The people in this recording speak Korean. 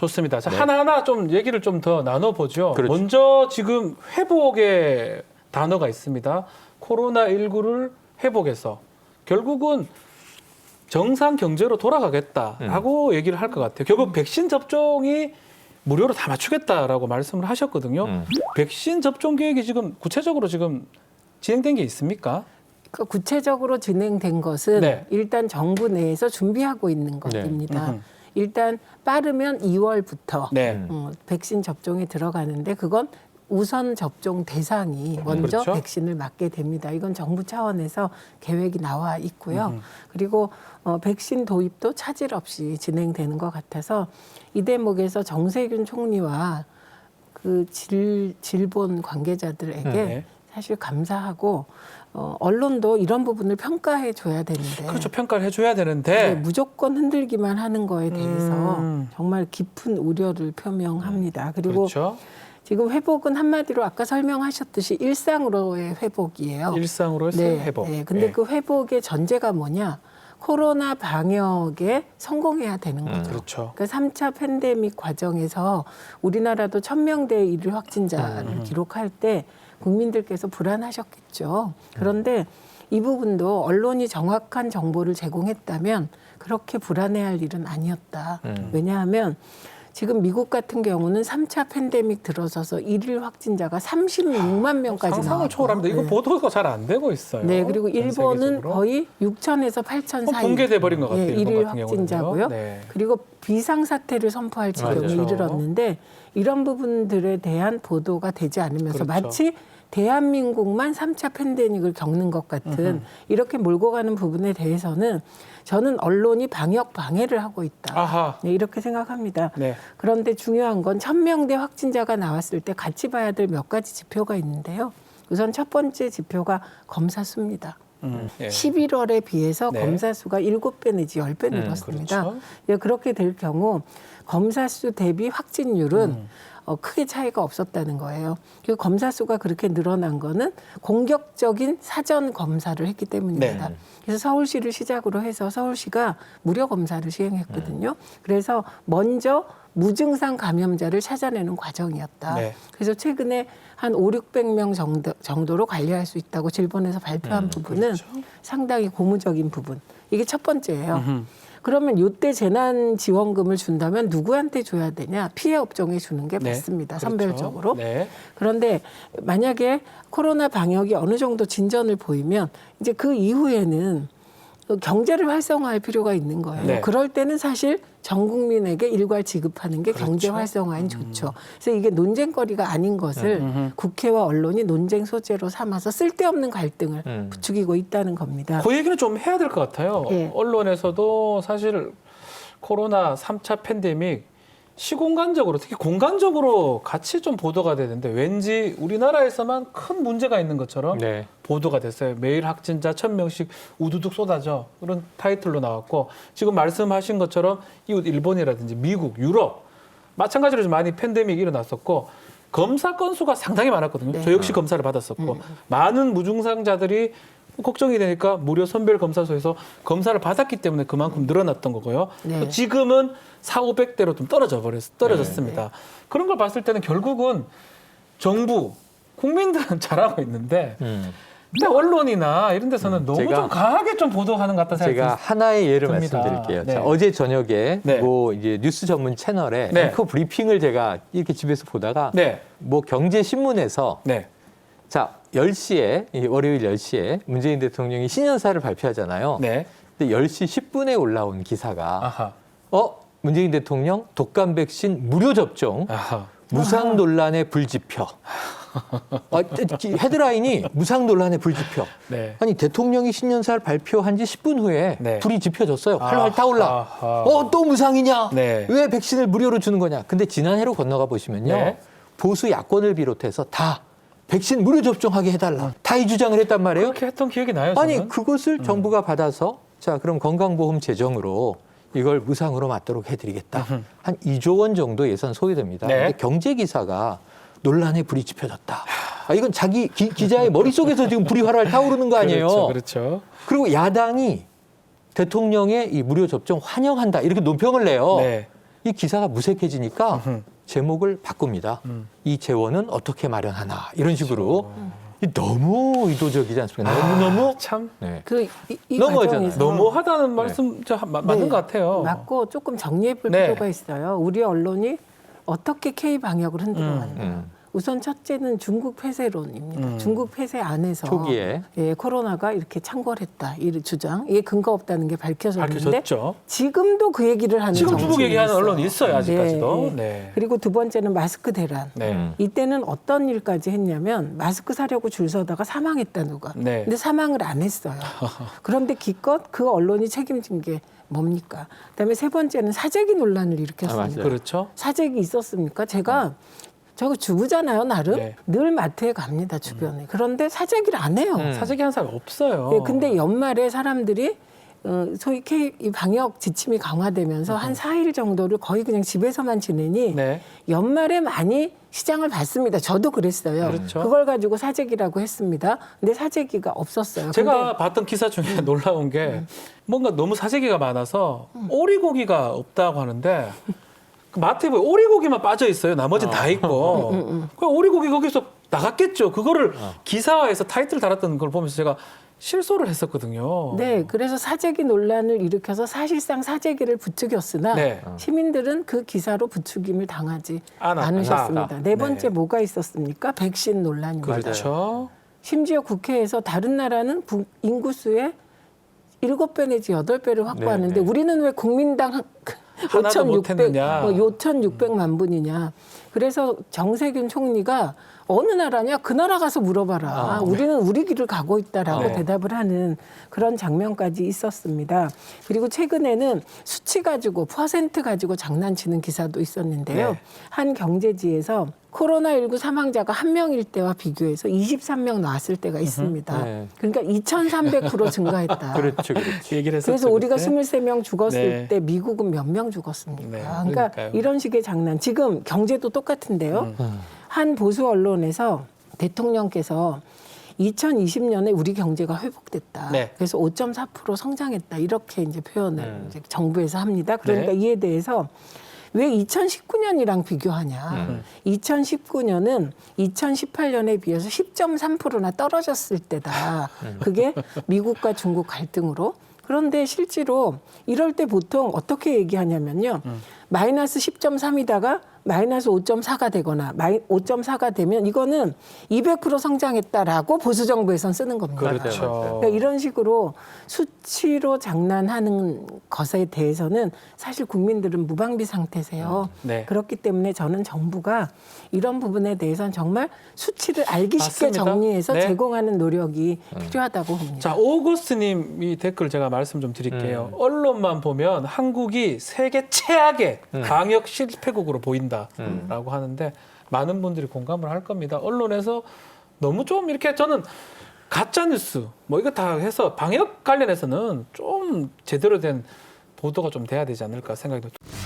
좋습니다. 자, 네. 하나하나 좀 얘기를 좀 더 나눠보죠. 그렇죠. 먼저 지금 회복의 단어가 있습니다. 코로나19를 회복해서 결국은 정상 경제로 돌아가겠다라고 얘기를 할 것 같아요. 결국 백신 접종이 무료로 다 맞추겠다라고 말씀을 하셨거든요. 음. 백신 접종 계획이 지금 구체적으로 지금 진행된 게 있습니까? 그 구체적으로 진행된 것은 네. 일단 정부 내에서 준비하고 있는 것입니다. 음흠. 일단 빠르면 2월부터 네. 음. 어, 백신 접종이 들어가는데 그건 우선 접종 대상이 먼저 그렇죠. 백신을 맞게 됩니다. 이건 정부 차원에서 계획이 나와 있고요. 음흠. 그리고 어, 백신 도입도 차질 없이 진행되는 것 같아서 이 대목에서 정세균 총리와 그 질, 질본 관계자들에게 네. 사실 감사하고 어, 언론도 이런 부분을 평가해 줘야 되는데 그렇죠. 평가를 해줘야 네, 되는데 무조건 흔들기만 하는 거에 대해서 음. 정말 깊은 우려를 표명합니다. 그리고 그렇죠. 지금 회복은 한마디로 아까 설명하셨듯이 일상으로의 회복이에요. 일상으로의 회복. 네. 근데 네. 그 회복의 전제가 뭐냐? 코로나 방역에 성공해야 되는 음. 거죠. 그렇죠. 그러니까 3차 팬데믹 과정에서 우리나라도 1000명대 일일 확진자를 음. 기록할 때 국민들께서 불안하셨겠죠. 그런데 이 부분도 언론이 정확한 정보를 제공했다면 그렇게 불안해할 일은 아니었다. 음. 왜냐하면 지금 미국 같은 경우는 3차 팬데믹 들어서서 일일 확진자가 36만 명까지 상상을. 초월합니다. 이거 네. 보도가 잘 안 되고 있어요. 네, 그리고 전 일본은. 거의 6천에서 8천 어, 사이. 붕괴돼 버린 것 같아요. 예, 일일 확진자고요. 네. 그리고 비상 사태를 선포할 지경에 맞아요. 이르렀는데 이런 부분들에 대한 보도가 되지 않으면서 그렇죠. 마치 대한민국만 3차 팬데믹을 겪는 것 같은 이렇게 몰고 가는 부분에 대해서는 저는 언론이 방역 방해를 하고 있다. 아하. 네, 이렇게 생각합니다. 네. 그런데 중요한 건 천명대 확진자가 나왔을 때 같이 봐야 될 몇 가지 지표가 있는데요. 우선 첫 번째 지표가 검사 수입니다. 음, 예. 11월에 비해서 네. 검사 수가 7배 내지 10배 음, 늘었습니다. 그렇죠. 예, 그렇게 될 경우 검사 수 대비 확진율은 음. 어, 크게 차이가 없었다는 거예요. 그 검사 수가 그렇게 늘어난 거는 공격적인 사전 검사를 했기 때문입니다. 네. 그래서 서울시를 시작으로 해서 서울시가 무료 검사를 시행했거든요. 그래서 먼저 무증상 감염자를 찾아내는 과정이었다. 네. 그래서 최근에 한 5, 600명 정도, 정도로 관리할 수 있다고 질본에서 발표한 부분은 그렇죠. 상당히 고무적인 부분. 이게 첫 번째예요. 음흠. 그러면 요때 재난 지원금을 준다면 누구한테 줘야 되냐? 피해 업종에 주는 게 네. 맞습니다. 그렇죠. 선별적으로. 네. 그런데 만약에 코로나 방역이 어느 정도 진전을 보이면 이제 그 이후에는 그 경제를 활성화할 필요가 있는 거예요. 네. 그럴 때는 사실 전 국민에게 일괄 지급하는 게 경제 그렇죠. 활성화엔 좋죠. 그래서 이게 논쟁거리가 아닌 것을 음흠. 국회와 언론이 논쟁 소재로 삼아서 쓸데없는 갈등을 음. 부추기고 있다는 겁니다. 그 얘기는 좀 해야 될 것 같아요. 예. 언론에서도 사실 코로나 3차 팬데믹 시공간적으로 특히 공간적으로 같이 좀 보도가 되는데 왠지 우리나라에서만 큰 문제가 있는 것처럼 네. 보도가 됐어요. 매일 확진자 1000명씩 우두둑 쏟아져. 그런 타이틀로 나왔고 지금 말씀하신 것처럼 이웃 일본이라든지 미국, 유럽 마찬가지로 좀 많이 팬데믹이 일어났었고 검사 건수가 상당히 많았거든요. 네. 저 역시 검사를 받았었고 많은 무증상자들이 걱정이 되니까 무료 선별 검사소에서 검사를 받았기 때문에 그만큼 늘어났던 거고요. 네. 지금은 4, 500대로 좀 떨어져 버렸 떨어졌습니다. 그런 걸 봤을 때는 결국은 정부 국민들은 잘하고 있는데 음. 근데 언론이나 이런 데서는 너무 제가- 좀 강하게 좀 보도하는 것 같다 생각이 제가 듭니다. 하나의 예를 듭니다. 말씀드릴게요. 네. 자, 어제 저녁에 네. 뭐 이제 뉴스 전문 채널에 네. 앵커 브리핑을 제가 이렇게 집에서 보다가 네, 뭐 경제 신문에서 네, 자, 10시에 이 월요일 10시에 문재인 대통령이 신년사를 발표하잖아요. 네. 근데 10시 10분에 올라온 기사가 아하, 어, 문재인 대통령 독감 백신 무료 접종 아하. 무상 논란의 불지표. 아, 헤드라인이 무상 논란의 불지표. 네. 아니 대통령이 신년사를 발표한 지 10분 후에 네. 불이 지펴졌어요. 활활 타올라. 아하. 어, 또 무상이냐? 네. 왜 백신을 무료로 주는 거냐? 근데 지난해로 건너가 보시면요. 네. 보수 야권을 비롯해서 다 백신 무료 접종하게 해달라. 다 이 주장을 했단 말이에요. 그렇게 했던 기억이 나요. 저는. 아니 그것을 정부가 받아서 자 그럼 건강보험 재정으로 이걸 무상으로 맞도록 해드리겠다. 한 2조 원 정도 예산 소요됩니다. 네. 근데 경제 기사가 논란에 불이 지펴졌다. 아, 이건 자기 기, 기자의 머릿속에서 지금 불이 활활 타오르는 거 아니에요. 그렇죠, 그렇죠. 그리고 야당이 대통령의 이 무료 접종 환영한다 이렇게 논평을 내요. 네. 이 기사가 무색해지니까 음흠. 제목을 바꿉니다. 음. 이 재원은 어떻게 마련하나 이런 식으로 이 너무 의도적이지 않습니까? 너무 너무 참 네. 그 이, 이 넘어가잖아요. 과정에서 너무하다는 말씀 저 마- 맞는 네, 것 같아요. 맞고 조금 정리해 볼 네. 필요가 있어요. 우리 언론이 어떻게 K 방역을 흔들어 음, 왔나. 음. 우선 첫째는 중국 폐쇄론입니다. 음. 중국 폐쇄 안에서 초기에 예, 코로나가 이렇게 창궐했다. 이 주장. 이게 근거 없다는 게 밝혀졌는데 밝혀졌죠. 지금도 그 얘기를 하는 지금 주북 정치인이 얘기하는 있어요. 언론이 있어요 아직까지도. 네, 네. 그리고 두 번째는 마스크 대란. 네. 음. 이때는 어떤 일까지 했냐면 마스크 사려고 줄 서다가 사망했다 누가. 네. 근데 사망을 안 했어요. 그런데 기껏 그 언론이 책임진 게 뭡니까? 그다음에 세 번째는 사재기 논란을 아, 일으켰습니다. 맞아요. 그렇죠. 사재기 있었습니까? 제가 저거 주부잖아요, 나름. 네. 늘 마트에 갑니다, 주변에. 그런데 사재기를 안 해요. 음. 사재기 한 사람 없어요. 예, 근데 연말에 사람들이 어, 소위 K, 이 방역 지침이 강화되면서 한 4일 정도를 거의 그냥 집에서만 지내니 네. 연말에 많이 시장을 봤습니다. 저도 그랬어요. 그렇죠. 걸 가지고 사재기라고 했습니다. 근데 사재기가 없었어요. 제가 봤던 기사 중에 놀라운 게 뭔가 너무 사재기가 많아서 오리고기가 없다고 하는데 그 마트에 보면 오리고기만 빠져 있어요. 나머지는 다 있고. 그 오리고기 거기서 나갔겠죠. 그거를 기사화해서 타이틀 달았던 걸 보면서 제가 실소를 했었거든요. 네, 그래서 사재기 논란을 일으켜서 사실상 사재기를 부추겼으나 네. 시민들은 그 기사로 부추김을 당하지 않아- 않으셨습니다. 않았다. 네 번째 네. 뭐가 있었습니까? 백신 논란입니다. 그렇죠. 심지어 국회에서 다른 나라는 부- 인구수의 일곱 배 내지 여덟 배를 확보하는데 네, 네. 우리는 왜 국민당 한- 하나도 5,600, 못했느냐. 뭐 5,600만 분이냐. 그래서 정세균 총리가 어느 나라냐 그 나라 가서 물어봐라. 아, 우리는 우리 길을 가고 있다라고 네. 대답을 하는 그런 장면까지 있었습니다. 그리고 최근에는 수치 가지고 퍼센트 가지고 장난치는 기사도 있었는데요. 네. 한 경제지에서 코로나19 사망자가 한 명일 때와 비교해서 23명 나왔을 때가 있습니다. 네. 그러니까 2,300% 증가했다. 그렇죠, 그렇죠. 얘기를 했었죠. 그래서 우리가 그때. 23명 죽었을 네. 때 미국은 몇 명 죽었습니까? 네, 그러니까 그러니까요. 이런 식의 장난. 지금 경제도 똑같은데요. 음. 한 보수 언론에서 대통령께서 2020년에 우리 경제가 회복됐다. 네. 그래서 5.4% 성장했다. 이렇게 이제 표현을 음. 이제 정부에서 합니다. 그러니까 네. 이에 대해서 왜 2019년이랑 비교하냐. 음. 2019년은 2018년에 비해서 10.3%나 떨어졌을 때다. 그게 미국과 중국 갈등으로. 그런데 실제로 이럴 때 보통 어떻게 얘기하냐면요. 마이너스 10.3이다가 마이너스 5.4가 되거나 마이 5.4가 되면 이거는 200% 성장했다라고 보수 정부에선 쓰는 겁니다. 그렇죠. 그러니까 이런 식으로 수치로 장난하는 것에 대해서는 사실 국민들은 무방비 상태세요. 네. 그렇기 때문에 저는 정부가 이런 부분에 대해서는 정말 수치를 알기 쉽게 맞습니다. 정리해서 네. 제공하는 노력이 필요하다고 봅니다. 자, 오거스님 이 댓글 제가 말씀 좀 드릴게요. 언론만 보면 한국이 세계 최악의 방역 실패국으로 보인 다라고 하는데 많은 분들이 공감을 할 겁니다. 언론에서 너무 좀 이렇게 저는 가짜 뉴스 뭐 이거 다 해서 방역 관련해서는 좀 제대로 된 보도가 좀 돼야 되지 않을까 생각이 듭니다.